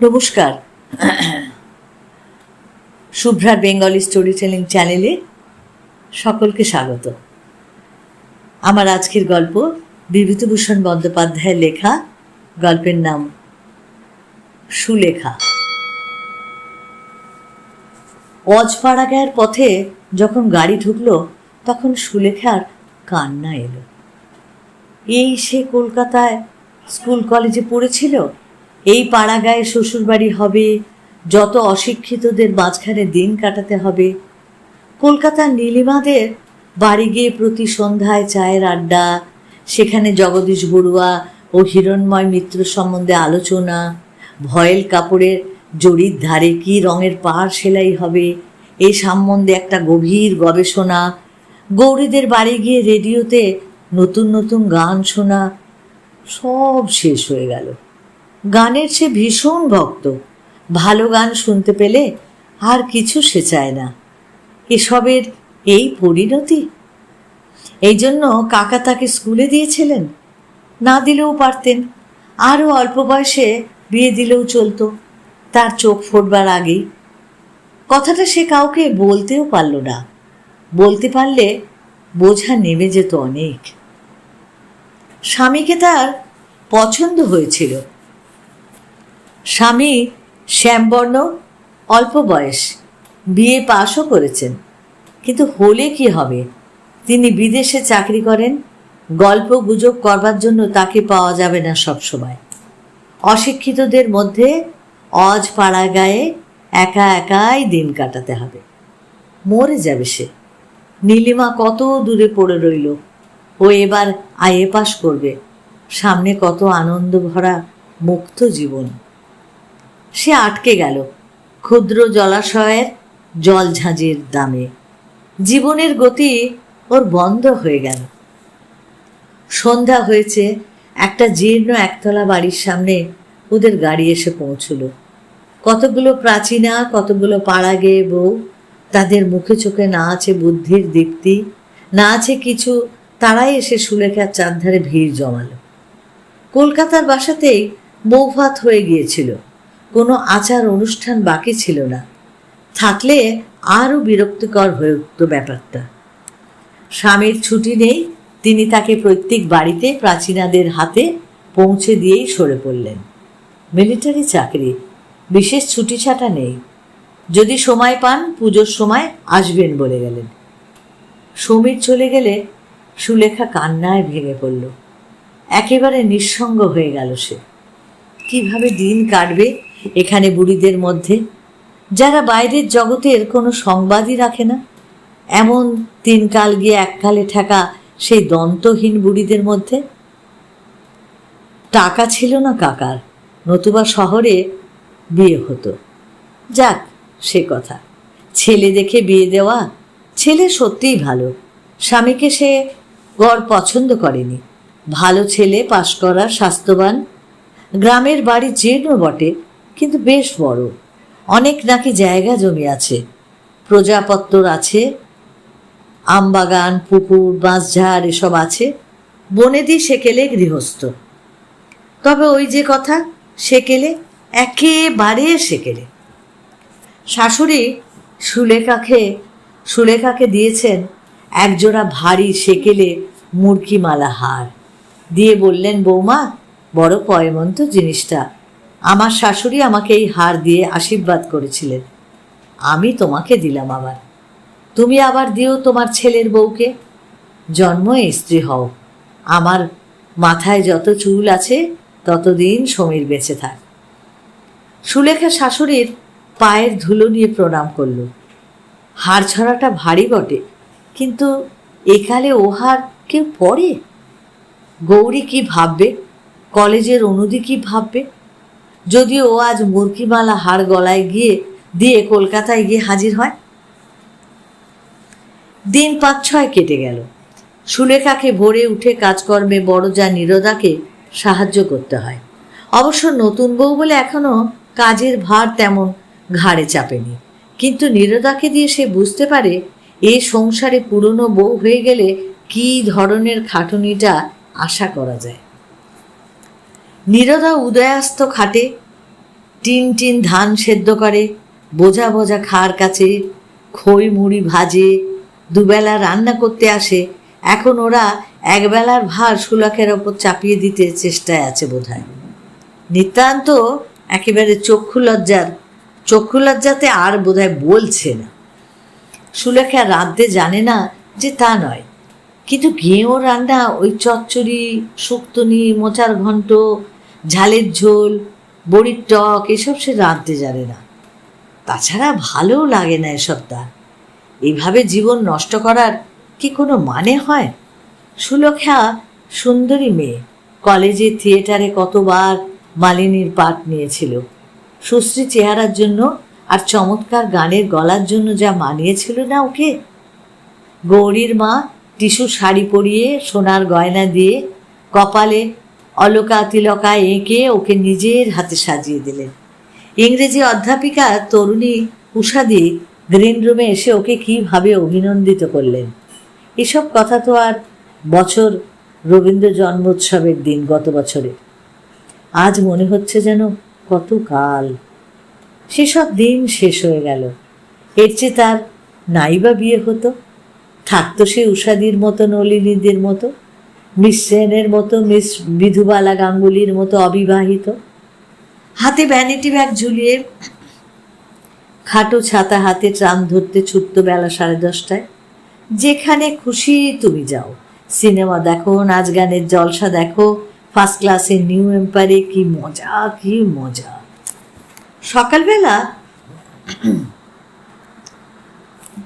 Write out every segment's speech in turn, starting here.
নমস্কার। শুভ্রার Bengali story telling চ্যানেলে সকলকে স্বাগত। আমার আজকের গল্প বিভূতিভূষণ বন্দ্যোপাধ্যায়ের লেখা, গল্পের নাম সুলেখা। অজপাড়াগায়ের পথে যখন গাড়ি ঢুকলো, তখন সুলেখার কান্না এলো। এই সে কলকাতায় স্কুল কলেজে পড়েছিল। এই পাড়াগায়ে শ্বশুরবাড়ি হবে, যত অশিক্ষিতদের মাঝখানে দিন কাটাতে হবে। কলকাতার নীলিমাদের বাড়ি গিয়ে প্রতি সন্ধ্যায় চায়ের আড্ডা, সেখানে জগদীশ বড়ুয়া ও হিরণময় মিত্র সম্বন্ধে আলোচনা, ভয়েল কাপড়ের জরির ধারে কি রঙের পাহাড় সেলাই হবে এই সম্বন্ধে একটা গভীর গবেষণা, গৌরীদের বাড়ি গিয়ে রেডিওতে নতুন নতুন গান শোনা সব শেষ হয়ে গেল। গানের সে ভীষণ ভক্ত। ভালো গান শুনতে পেলে আর কিছু সে চায় না। এসবের এই পরিণতি? এই জন্য কাকা তাকে স্কুলে দিয়েছিলেন। না দিলেও পারতেন। আরও অল্প বয়সে বিয়ে দিলেও চলতো। তার চোখ ফোটবার আগেই। কথাটা সে কাউকে বলতেও পারল না। বলতে পারলে বোঝা নেমে যেত অনেক। স্বামীকে তার পছন্দ হয়েছিল। স্বামী শ্যামবর্ণ, অল্প বয়স, বিয়ে পাশও করেছেন। কিন্তু হলে কি হবে? তিনি বিদেশে চাকরি করেন, গল্প গুজব করবার জন্য তাকে পাওয়া যাবে না সবসময়। অশিক্ষিতদের মধ্যে অজ পাড়া গায়ে একা একাই দিন কাটাতে হবে। মরে যাবে সে। নীলিমা কত দূরে পড়ে রইল। ও এবার আইএ পাশ করবে। সামনে কত আনন্দ ভরা মুক্ত জীবন। সে আটকে গেল ক্ষুদ্র জলাশয়ের জল ঝাঁঝির দামে। জীবনের গতি ওর বন্ধ হয়ে গেল। সন্ধ্যা হয়েছে, একটা জীর্ণ একতলা বাড়ির সামনে ওদের গাড়ি এসে পৌঁছলো। কতগুলো প্রাচীনা, কতগুলো পাড়া গেয়ে বউ, তাদের মুখে চোখে না আছে বুদ্ধির দীপ্তি, না আছে কিছু তারাই এসে সুলেখার চারধারে ভিড় জমালো। কলকাতার বাসাতেই বৌভাত হয়ে গিয়েছিল। কোনো আচার অনুষ্ঠান বাকি ছিল না। থাকলে আরও বিরক্তিকর হয়ে উঠত ব্যাপারটা। স্বামীর ছুটি নেই, তিনি তাকে প্রত্যেক বাড়িতে প্রাচীনাদের হাতে পৌঁছে দিয়েই সরে পড়লেন। মিলিটারি চাকরি, বিশেষ ছুটি ছাটা নেই। যদি সময় পান, পুজোর সময় আসবেন বলে গেলেন। সমীর চলে গেলে সুলেখা কান্নায় ভেঙে পড়ল। একেবারে নিঃসঙ্গ হয়ে গেল সে। কীভাবে দিন কাটবে এখানে বুড়িদের মধ্যে? যারা বাইরের জগতের কোনো সংবাদই রাখে না। এমন তিন কাল গিয়ে এককালে ঠেকা সেই দন্তহীন বুড়িদের মধ্যে? টাকা ছিল না কাকার, নতুবা শহরে বিয়ে হতো। যাক, সে কথা। ছেলে দেখে বিয়ে দেওয়া, ছেলে সত্যিই ভালো। স্বামীকে সে গড় পছন্দ করেনি। ভালো ছেলে, পাশ করা, স্বাস্থ্যবান। গ্রামের বাড়ি জীর্ণ বটে, কিন্তু বেশ বড়। অনেক নাকি জায়গা জমি আছে। প্রজাপত্তর আছে, আমবাগান, পুকুর, বাঁশঝাড় এসব আছে। বনেদি সেকেলে গৃহস্থ। তবে ওই যে কথা, সেকেলে, একেবারে সেকেলে। শাশুড়ি সুলেখাকে সুলেখাকে দিয়েছেন একজোড়া ভারী সেকেলে মুরকিমালা হার। দিয়ে বললেন, বৌমা, বড় পয়মন্ত জিনিসটা। আমার শাশুড়ি আমাকে এই হার দিয়ে আশীর্বাদ করেছিলেন। আমি তোমাকে দিলাম আবার। তুমি আবার দিও তোমার ছেলের বউকে। জন্ম স্ত্রী হও। আমার মাথায় যত চুল আছে, ততদিন সমীর বেঁচে থাক। সুলেখা শাশুড়ির পায়ের ধুলো নিয়ে প্রণাম করল। হাড় ছড়াটা ভারী বটে। কিন্তু একালে ওহার কেউ পড়ে? গৌরী কি ভাববে? কলেজের অনুদি কি ভাববে? যদি ও আজ মুরকিমালা হাড় গলায় গিয়ে দিয়ে কলকাতায় গিয়ে হাজির হয়। দিন পাঁচ ছয় কেটে গেল। সুলেখাকে ভোরে উঠে কাজকর্মে বড় যা নিরদাকে সাহায্য করতে হয়। অবশ্য নতুন বউ বলে এখনও কাজের ভার তেমন ঘাড়ে চাপেনি। কিন্তু নিরদাকে দিয়ে সে বুঝতে পারে এ সংসারে পুরনো বউ হয়ে গেলে কী ধরনের খাটুনিটা আশা করা যায়? নীরদা উদয়াস্ত খাটে, টিন টিন ধান সেদ্ধ করে, বোঝা বোঝা খার কাছে, খই মুড়ি ভাজে, দুবেলা রান্না করতে আসে। এখন ওরা একবেলার ভার সুলকের ওপর চাপিয়ে দিতে চেষ্টায় আছে বোধহয়। নিতান্ত একেবারে চক্ষু লজ্জার চক্ষু লজ্জাতে আর বোধহয় বলছে না। সুলেখা রাঁধতে জানে না যে তা নয়। কিন্তু গেঁয়ো রান্না ওই চচ্চড়ি, শুক্তনি, মোচার ঘন্ট ঝালের ঝোল, বড়ির টক এসব সে রাঁধতে জানে না। তাছাড়া ভালোও লাগে না এসব তার এইভাবে জীবন নষ্ট করার কি কোনো মানে হয়? সুলক্ষা সুন্দরী মেয়ে। কলেজে থিয়েটারে কতবার মালিনীর পাঠ নিয়েছিল। সুশ্রী চেহারার জন্য আর চমৎকার গানের গলার জন্য যা মানিয়েছিল না ওকে? গৌরীর মা টিস্যু শাড়ি পরিয়ে সোনার গয়না দিয়ে কপালে অলকা তিলকা এঁকে ওকে নিজের হাতে সাজিয়ে দিলেন। ইংরেজি অধ্যাপিকা তরুণী উষাদি গ্রিন রুমে এসে ওকে কীভাবে অভিনন্দিত করলেন? এসব কথা তো আর বছর রবীন্দ্র জন্মোৎসবের দিন গত বছরে। আজ মনে হচ্ছে যেন কত কাল সেসব দিন শেষ হয়ে গেল। এর চেয়ে তার নাইবা বিয়ে হতো? থাকতো সে উষাদির মতো, নলিনীদের মতো? মিস সেনের মতো, মিস বিধুবালা গাঙ্গুলির মতো অবিবাহিত? হাতে ভ্যানিটি ব্যাগ ঝুলিয়ে খাটো ছাতা হাতে ট্রাম ধরতে ছুটত বেলা সাড়ে দশটায়। যেখানে খুশি তুমি যাও। সিনেমা দেখো, নাচ গানের জলসা দেখো ফার্স্ট ক্লাসের নিউ এম্পায়ারে কি মজা কি মজা। সকালবেলা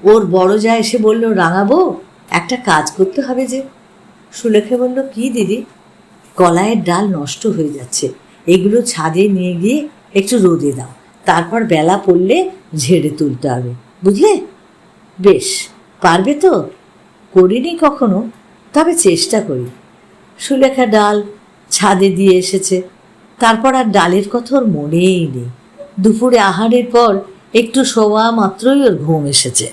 ওর বড় যা এসে বলল, রাঙাবো, একটা কাজ করতে হবে যে। সুলেখা বলল, কি দিদি? কলাইয়ের ডাল নষ্ট হয়ে যাচ্ছে। এগুলো ছাদে নিয়ে গিয়ে একটু রোদে দাও। তারপর বেলা পড়লে ঝেড়ে তুলতে হবে। বুঝলে? বেশ, পারবে তো? করিনি কখনো, তবে চেষ্টা করি। সুলেখা ডাল ছাদে দিয়ে এসেছে। তারপর আর ডালের কথা ওর মনেই নেই। দুপুরে আহারের পর একটু শোয়া মাত্রই ওর ঘুম এসেছে।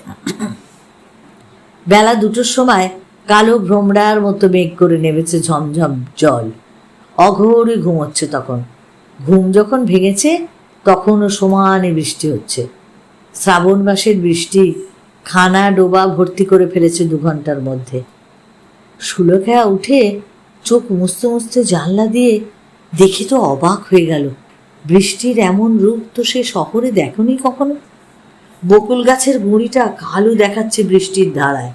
বেলা দুটোর সময় কালো ভ্রমরার মতো মেঘ করে নেমেছে ঝমঝম জল। অঘোরে ঘুমোচ্ছে তখন। ঘুম যখন ভেঙেছে, তখনও সমানে বৃষ্টি হচ্ছে। শ্রাবণ মাসের বৃষ্টি খানা ডোবা ভর্তি করে ফেলেছে দু ঘণ্টার মধ্যে। সুলেখা উঠে চোখ মুছতে মুছতে জানলা দিয়ে দেখে তো অবাক হয়ে গেল। বৃষ্টির এমন রূপ তো সে শহরে দেখনি কখনো? বকুল গাছের গুঁড়িটা কালো দেখাচ্ছে বৃষ্টির ধারায়।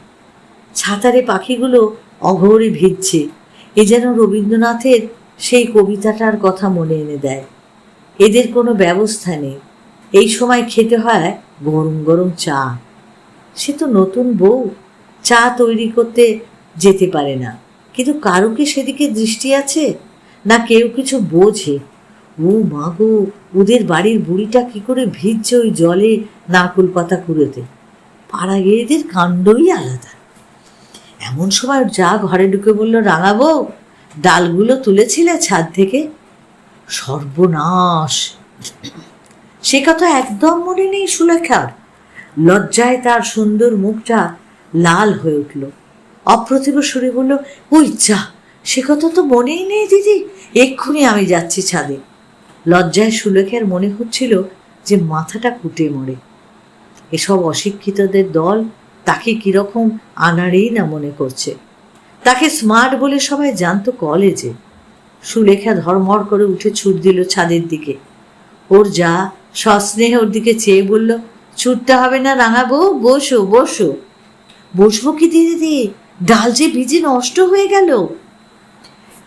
ছাতারে পাখিগুলো অঘোরে ভিজছে, এ যেন রবীন্দ্রনাথের সেই কবিতাটার কথা মনে এনে দেয়। এদের কোনো ব্যবস্থা নেই। এই সময় খেতে হয় গরম গরম চা। সে তো নতুন বউ, চা তৈরি করতে যেতে পারে না। কিন্তু কারও কি সেদিকে দৃষ্টি আছে? না কেউ কিছু বোঝে? ও মা গো, ওদের বাড়ির বুড়িটা কি করে ভিজছে ওই জলে নারকুল পাতা কুড়োতে? পাড়া গিয়েদের কাণ্ডই আলাদা। এমন সময় যা ঘরে ঢুকে বলল রাঙাবো ডালগুলো তুলেছিলে ছাদ থেকে? সর্বনাশ। সে কথা একদম মনে নেই সুলেখার লজ্জায় তার সুন্দর মুখটা লাল হয়ে উঠল। অপ্রতিভ সুরে বলল, ওই যা, সে কথা তো মনেই নেই দিদি। এক্ষুনি আমি যাচ্ছি ছাদে। লজ্জায় সুলেখার মনে হচ্ছিল যে মাথাটা কুটে মরে। এসব অশিক্ষিতদের দল তাকে কীরকম আনাড়েই না মনে করছে। তাকে স্মার্ট বলে সবাই জানতো কলেজে। সুলেখা ধর্মর করে উঠে ছুট দিল ছাদের দিকে। ওর যা সস্নেহ ওর দিকে চেয়ে বলল, ছুটতে হবে না রাঙা রাঙাবো বসো বসো। বসবো কি দিদি ডাল যে ভিজে নষ্ট হয়ে গেল।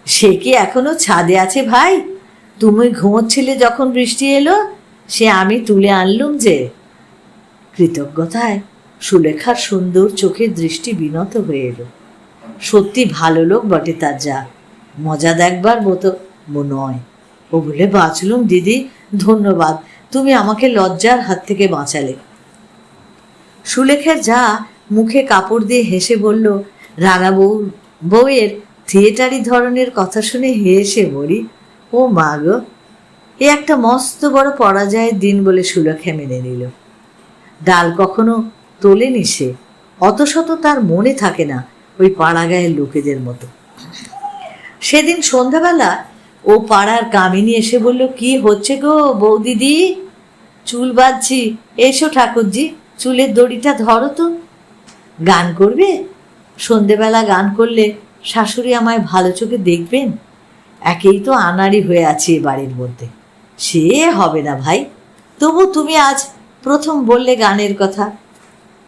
সে কি এখনও ছাদে আছে ভাই? তুমি ঘুমোচ্ছিলে যখন বৃষ্টি এলো, সে আমি তুলে আনলুম যে কৃতজ্ঞতায় সুলেখার সুন্দর চোখের দৃষ্টি বিনত হয়ে এলো। সত্যি ভালো লোক বটে তার যা। মজা দেখবার মতো নয়। ও বলে, বাঁচলুম দিদি, ধন্যবাদ। তুমি আমাকে লজ্জার হাত থেকে বাঁচালে। সুলেখার যা মুখে কাপড় দিয়ে হেসে বলল, রাঙা বউ, বউয়ের থিয়েটারি ধরনের কথা শুনে হেসে বলি ও মা গো, এ একটা মস্ত বড় পরাজয়ের দিন বলে সুলেখা মেনে নিল। ডাল কখনো তোলেনি সে অত শত তার মনে থাকে না ওই পাড়া গায়ের লোকেদের মতো। সেদিন সন্ধ্যাবেলা ও পাড়ার কামিনী এসে বলল, কি হচ্ছে গো বৌদিদি? চুল বাঁধছি, এসো ঠাকুরজি, চুলের দড়িটা ধরো তো। গান করবে? সন্ধেবেলা গান করলে শাশুড়ি আমায় ভালো চোখে দেখবেন? একেই তো আনাড়ি হয়ে আছে এ বাড়ির মধ্যে। সে হবে না ভাই। তবু তুমি আজ প্রথম বললে গানের কথা।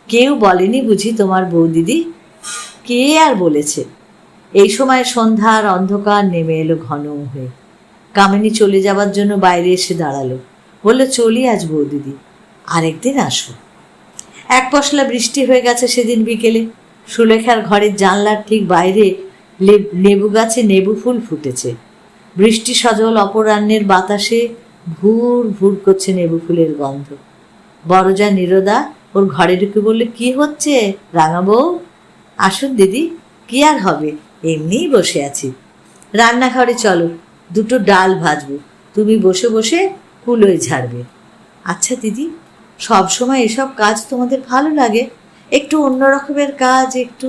কেউ বলেনি বুঝি তোমার বৌদিদি? কে আর বলেছে? এই সময় সন্ধ্যার অন্ধকার নেমে এলো ঘন হয়ে। কামিনী চলে যাবার জন্য বাইরে এসে দাঁড়াল। বলল, চলি আজ বৌদিদি, আরেকদিন আসো এক পশলা বৃষ্টি হয়ে গেছে সেদিন বিকেলে। সুলেখার ঘরের জানলার ঠিক বাইরে লেবু গাছে নেবু ফুল ফুটেছে। বৃষ্টি সজল অপরাহ্নের বাতাসে ভুর ভুর করছে নেবু ফুলের গন্ধ। বড়জা নিরদা ওর ঘরে ঢুকে বললে, কি হচ্ছে রাঙা বউ? আসুন দিদি, কি আর হবে? এমনিই বসে আছি। রান্নাঘরে চলো, দুটো ডাল ভাজবো। তুমি বসে বসে কুলোয় ঝাড়বে। আচ্ছা দিদি, সব সময় এসব কাজ তোমাদের ভালো লাগে? একটু অন্য রকমের কাজ, একটু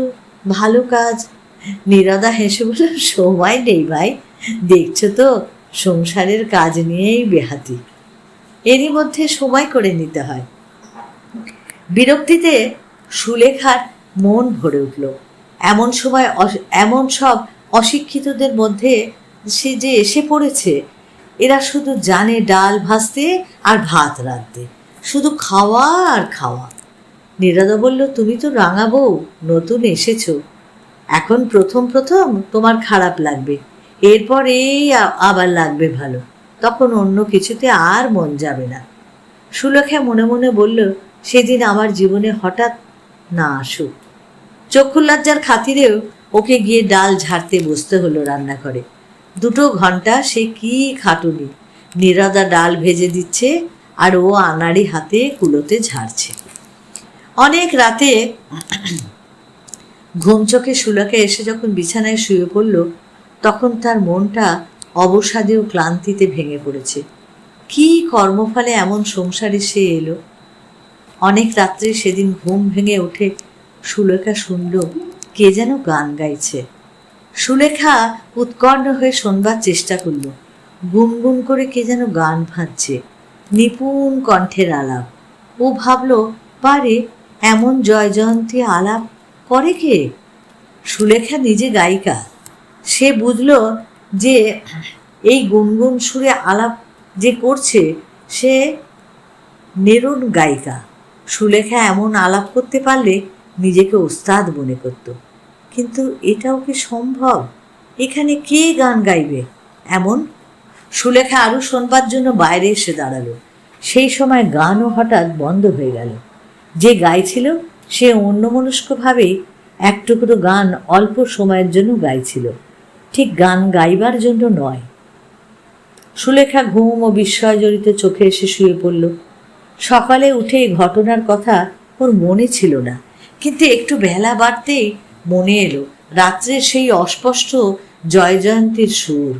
ভালো কাজ নিরদা হেসে বলল, সময় নেই ভাই, দেখছ তো, সংসারের কাজ নিয়েই বেহাতি। এরই মধ্যে সময় করে নিতে হয়। বিরক্তিতে সুলেখার মন ভরে উঠল। এমন সময় এমন সব অশিক্ষিতদের মধ্যে সে যে এসে পড়েছে, এরা শুধু জানে ডাল ভাজতে আর ভাত রাঁধতে, শুধু খাওয়া আর খাওয়া। নিরাদা বলল, তুমি তো রাঙা বউ, নতুন এসেছ। এখন প্রথম প্রথম তোমার খারাপ লাগবে। এরপর এই আবার লাগবে ভালো। তখন অন্য কিছুতে আর মন যাবে না। সুলেখা মনে মনে বলল, সেদিন আমার জীবনে হঠাৎ না আসুক। চক্ষুলজ্জার খাতিরেও ওকে গিয়ে ডাল ঝাড়তে বসতে হলো রান্নাঘরে। দুটো ঘণ্টা সে কি খাটুনি। নিরদা ডাল ভেজে দিচ্ছে আর ও আনাড়ি হাতে কুলোতে ঝাড়ছে। অনেক রাতে ঘুম চোখে সুলাকে এসে যখন বিছানায় শুয়ে পড়ল, তখন তার মনটা অবসাদে ও ক্লান্তিতে ভেঙে পড়েছে। কি কর্মফলে এমন সংসারে সে এলো? অনেক রাত্রে সেদিন ঘুম ভেঙে উঠে সুলেখা শুনল, কে যেন গান গাইছে। সুলেখা উৎকণ্ঠ হয়ে শোনবার চেষ্টা করল, গুনগুন করে কে যেন গান ভাজছে, নিপুণ কণ্ঠের আলাপ। ও ভাবল, পারে, এমন জয়জয়ন্তী আলাপ করে কে? সুলেখা নিজে গায়িকা। সে বুঝল যে এই গুনগুন সুরে আলাপ যে করছে, সে নেরুন গায়িকা। সুলেখা এমন আলাপ করতে পারলে নিজেকে ওস্তাদ মনে করত। কিন্তু এটাও কি সম্ভব? এখানে কে গান গাইবে? এমন? সুলেখা আরও শোনবার জন্য বাইরে এসে দাঁড়াল। সেই সময় গানও হঠাৎ বন্ধ হয়ে গেল। যে গাইছিল সে অন্যমনস্কভাবেই এক টুকরো গান অল্প সময়ের জন্য গাইছিল। ঠিক গান গাইবার জন্য নয়। সুলেখা ঘুম ও বিস্ময় জড়িত চোখে এসে শুয়ে পড়ল। সকালে উঠে ঘটনার কথা ওর মনে ছিল না। কিন্তু একটু বেলা বাড়তেই মনে এলো, রাত্রে সেই অস্পষ্ট জয়জয়ন্তীর সুর।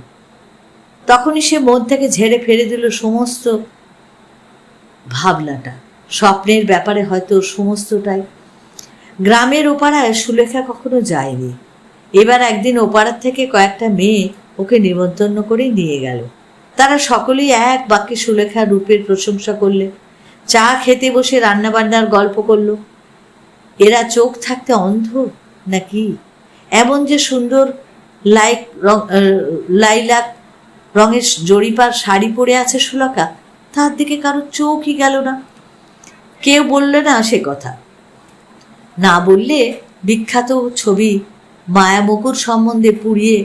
তখনই সে মন থেকে ঝেড়ে ফেলে দিল সমস্ত ভাবনাটা। স্বপ্নের ব্যাপারে হয়তো সমস্তটাই গ্রামের ওপাড়ায় সুলেখা কখনো যায়নি। এবার একদিন ওপাড়ার থেকে কয়েকটা মেয়ে ওকে নিমন্ত্রণ করে নিয়ে গেল। তারা সকলেই এক বাক্যে সুলেখার রূপের প্রশংসা করলে, চা খেতে বসে রান্নাবান্নার গল্প করল। এরা চোখ থাকতে অন্ধ নাকি? এমন যে সুন্দর লাইক লাইলাক রঙের জরিপার শাড়ি পরে আছে সুলকা তার দিকে কারও চোখই গেল না। কেউ বললে না সে কথা। না বললে বিখ্যাত ছবি মায়ামুকুর সম্বন্ধে পুড়িয়ে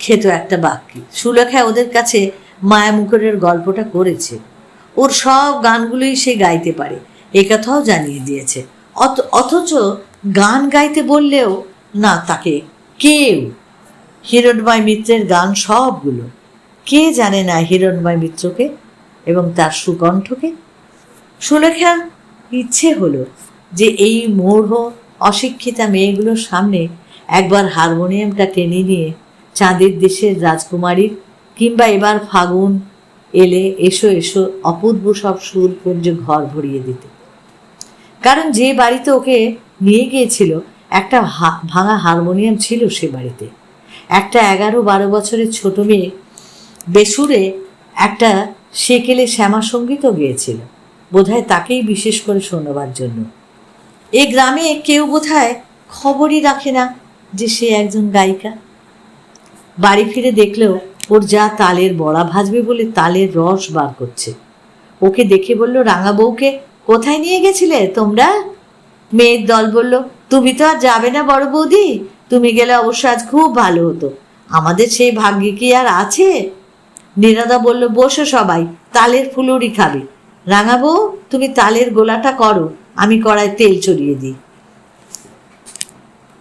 খেত একটা বাক্যে। সুলেখা ওদের কাছে মায়ামুকুরের গল্পটা করেছে। ওর সব গানগুলোই সে গাইতে পারে, এ কথাও জানিয়ে দিয়েছে। অথচ গান গাইতে বললেও না তাকে কেউ, হিরণময় মিত্রের গান সবগুলো, কে জানে না হিরণময় মিত্রকে এবং তার সুকণ্ঠকে? সুলেখার ইচ্ছে হলো যে এই মূঢ় অশিক্ষিতা মেয়েগুলোর সামনে একবার হারমোনিয়ামটা টেনে নিয়ে চাঁদের দেশের রাজকুমারীর কিংবা এবার ফাগুন এলে এসো এসো অপূর্ব সব সুর পুঞ্জে ঘর ভরিয়ে দিতে। কারণ যে বাড়িতে ওকে নিয়ে গিয়েছিল, একটা ভাঙা হারমোনিয়াম ছিল সে বাড়িতে। একটা এগারো বারো বছরের ছোট মেয়ে বেসুরে একটা সেকেলে শ্যামা সঙ্গীতও গিয়েছিল। বোধহয় তাকেই বিশেষ করে শোনবার জন্য। এ গ্রামে কেউ বোধহয় খবরই রাখে না যে সে একজন গায়িকা। বাড়ি ফিরে দেখলেও ওর যা তালের বড়া ভাজবে বলে তালের রস বার করছে। ওকে দেখে বলল, রাঙা বউকে কোথায় নিয়ে গেছিলে তোমরা? মেয়ের দল বলল, তুমি তো আর যাবে না বড় বৌদি। তুমি গেলে অবশ্য আজ খুব ভালো হতো। আমাদের সেই ভাগ্যে কি আর আছে? নীরাদা বলল, বসো সবাই, তালের ফুলুরি খাবে। রাঙা বউ, তুমি তালের গোলাটা করো। আমি কড়ায় তেল চড়িয়ে দিই।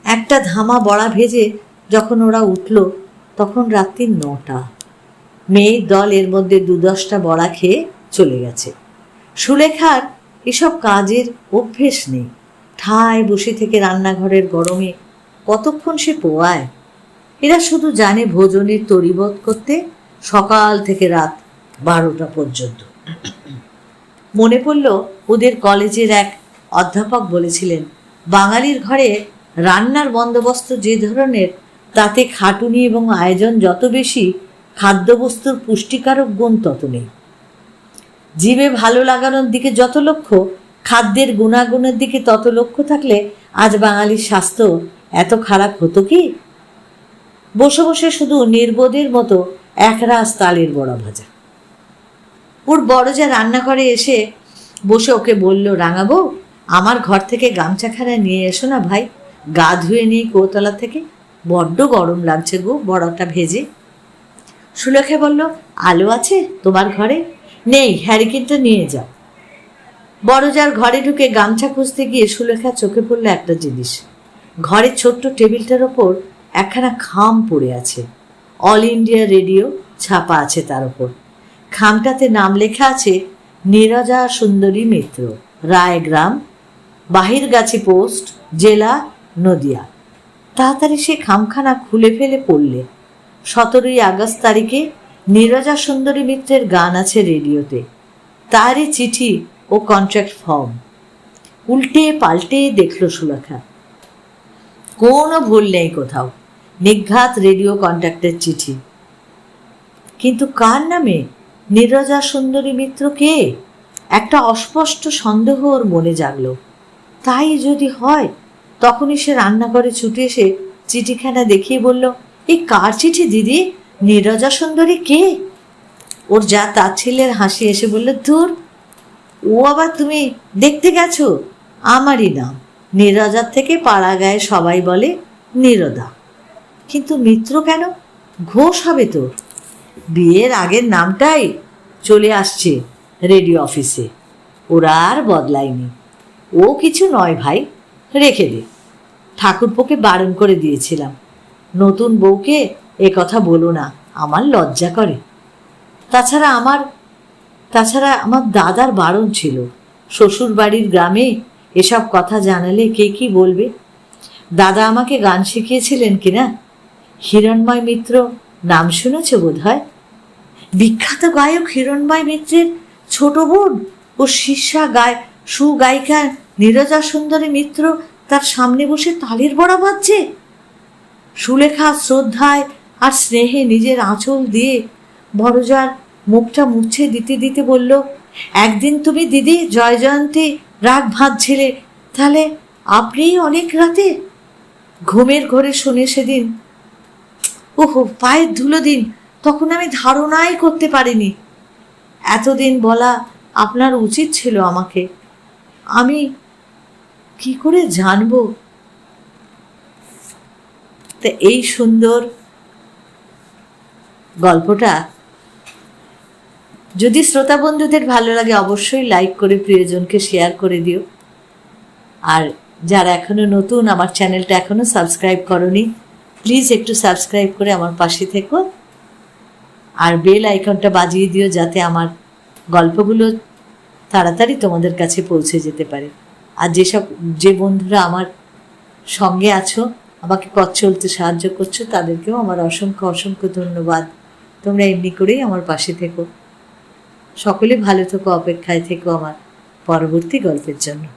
একটা ধামা বড়া ভেজে যখন ওরা উঠল, তখন রাত্রি নটা। মেয়ের দল এর মধ্যে দু দশটা বড়া খেয়ে চলে গেছে। সুলেখার এসব কাজের অভ্যেস নেই। ঠায় বসে থেকে রান্নাঘরের গরমে কতক্ষণ সে পোয়ায়? এরা শুধু জানে ভোজনের তরিবধ করতে সকাল থেকে রাত বারোটা পর্যন্ত। মনে পড়ল ওদের কলেজের এক অধ্যাপক বলেছিলেন, বাঙালির ঘরে রান্নার বন্দোবস্ত যে ধরনের, তাতে খাটুনি এবং আয়োজন যত বেশি, খাদ্যবস্তুর পুষ্টিকারক গুণ তত নেই। জীবে ভালো লাগানোর দিকে যত লক্ষ্য, খাদ্যের গুণাগুণের দিকে তত লক্ষ্য থাকলে আজ বাঙালির স্বাস্থ্য এত খারাপ হতো কি? বসে বসে শুধু নির্বোধের মতো একরাশ তালের বড়া ভাজা। ওর বড় যা রান্নাঘরে এসে বসে ওকে বলল, রাঙাবো আমার ঘর থেকে গামছা গামছাখানা নিয়ে এসো না ভাই। গা ধুয়ে নিয়ে কৌতলা থেকে। বড্ড গরম লাগছে গো বড়াটা ভেজে। সুলেখা বলল, আলো আছে তোমার ঘরে? নেই, হ্যারিকেনটা নিয়ে যাও। বড় যার ঘরে ঢুকে গামছা খুঁজতে গিয়ে সুলেখা চোখে পড়ল একটা জিনিস। ঘরের ছোট্ট টেবিলটার ওপর একখানা খাম পড়ে আছে। অল ইন্ডিয়া রেডিও ছাপা আছে তার ওপর। খামটাতে নাম লেখা আছে, নীরজা সুন্দরী মিত্র, রায়গ্রাম বাহিরগাছি পোস্ট, জেলা, নদিয়া। তাড়াতাড়ি সে খামখানা খুলে ফেলে পড়লে। সতেরোই আগস্ট তারিখে নীরজা সুন্দরী মিত্রের গান আছে রেডিওতে। তারই চিঠি ও কন্ট্রাক্ট ফর্ম উল্টে পাল্টে দেখল সুলেখা। কোনো ভুল নেই কোথাও। নিঘাত রেডিও কন্ট্যাক্টের চিঠি। কিন্তু কার নামে নীরজা সুন্দরী মিত্র কে? একটা অস্পষ্ট সন্দেহ ওর মনে জাগলো। তাই যদি হয়, তখনই সে রান্নাঘরে ছুটে এসে চিঠিখানা দেখিয়ে বলল এই কার চিঠি দিদি? নীরজা সুন্দরী কে? ওর যা তার ছেলের হাসি এসে বলল, ধুর, ও আবার তুমি দেখতে গেছো? আমারই নাম। নীরজার থেকে পাড়া গায়ে সবাই বলে, নীরদা। কিন্তু মিত্র কেন? ঘোষ হবে তো বিয়ের আগের নামটাই চলে আসছে রেডিও অফিসে। ওরা আর বদলায়নি। ও কিছু নয় ভাই, রেখে দে। ঠাকুরপোকে বারণ করে দিয়েছিলাম। নতুন বউকে এ কথা বলো না, আমার লজ্জা করে। তাছাড়া আমার তাছাড়া আমার দাদার বারণ ছিল। শ্বশুর বাড়ির গ্রামে এসব কথা জানালে কে কি বলবে? দাদা আমাকে গান শিখিয়েছিলেন কিনা? হিরণময় মিত্র নাম শুনেছ বোধ হয় বিখ্যাত গায়ক হিরণময় মিত্রের ছোট বোন ও শীর্ষা গায় সুগায়িকা নীরজা সুন্দরী মিত্র তার সামনে বসে তালের বড়া বাজছে সুলেখা শ্রদ্ধায় আর স্নেহে নিজের আঁচল দিয়ে বড়জার মুখটা মুছে দিতে দিতে বলল, একদিন তুমি দিদি জয় জয়ন্তী রাত ভাজছিলে, তাহলে আপনিই অনেক রাতে? ঘুমের ঘরে শুনে সেদিন, ওহো, পায়ের ধুলো দিন, তখন আমি ধারণাই করতে পারিনি। এতদিন বলা আপনার উচিত ছিল আমাকে আমি কি করে জানব? তা এই সুন্দর গল্পটা যদি শ্রোতা বন্ধুদের ভালো লাগে, অবশ্যই লাইক করে প্রিয়জনকে শেয়ার করে দিও। আর যারা এখনও নতুন, আমার চ্যানেলটা এখনও সাবস্ক্রাইব করনি প্লিজ একটু সাবস্ক্রাইব করে আমার পাশে থেকো। আর বেল আইকনটা বাজিয়ে দিও যাতে আমার গল্পগুলো তাড়াতাড়ি তোমাদের কাছে পৌঁছে যেতে পারে। আর যেসব, যে বন্ধুরা আমার সঙ্গে আছো, আমাকে পথ চলতে সাহায্য করছ, তাদেরকেও আমার অসংখ্য অসংখ্য ধন্যবাদ। তোমরা এমনি করেই আমার পাশে থেকো। সকলে ভালো থেকো, অপেক্ষায় থেকো আমার পরবর্তী গল্পের জন্য।